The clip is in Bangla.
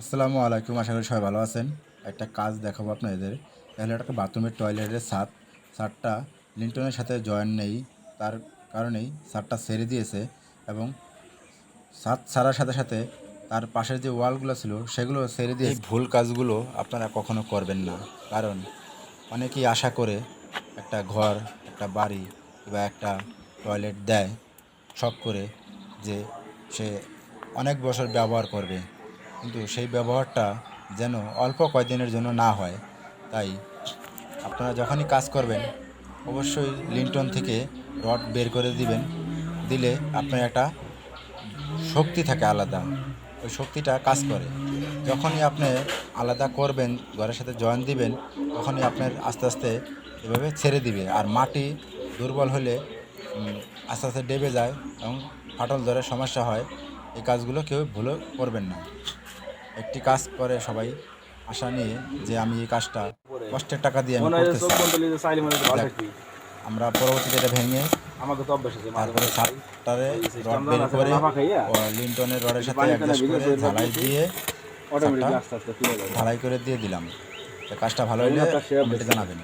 আসসালামু আলাইকুম, আশা করি সবাই ভালো আছেন। একটা কাজ দেখাবো আপনাদের। তাহলে একটা বাথরুমের টয়লেটের ছাদ। ছাদটা লিন্টনের সাথে জয়েন নেই, তার কারণেই ছাদটা ছেড়ে দিয়েছে এবং ছাদ ছাড়ার সাথে সাথে তার পাশের যে ওয়ালগুলো ছিল, সেগুলো ছেড়ে দিয়ে ভুল কাজগুলো আপনারা কখনো করবেন না। কারণ অনেকেই আশা করে একটা ঘর, একটা বাড়ি বা একটা টয়লেট দেয়, শখ করে যে সে অনেক বছর ব্যবহার করবে। কিন্তু সেই ব্যবহারটা যেন অল্প কয়েকদিনের জন্য না হয়। তাই আপনারা যখনই কাজ করবেন, অবশ্যই লিন্টন থেকে রড বের করে দিবেন। দিলে আপনার একটা শক্তি থাকে আলাদা। ওই শক্তিটা কাজ করে। যখনই আপনি আলাদা করবেন, ঘরের সাথে জয়েন দিবেন, তখনই আপনার আস্তে আস্তে এভাবে ছেড়ে দিবে। আর মাটি দুর্বল হলে আস্তে আস্তে ডেবে যায় এবং ফাটল ধরে সমস্যা হয়। এই কাজগুলো কেউ ভুলও করবেন না। একটি কাজ করে সবাই আশা নিয়ে যে আমি এই কাজটা কষ্টের টাকা দিয়ে আমি হয় করতেছি। হয় আমরা পরবর্তীতে এটা ভেঙে আমাকে তো অভ্যাস আছে তারপরে। ছাদটারে রড বের করে ও লিন্টনের রডের সাথে অ্যাডজাস্ট করে ঢালাই দিয়ে ঢালাই করে দিয়ে দিলাম। কাজটা ভালো হলে। জানাবেন।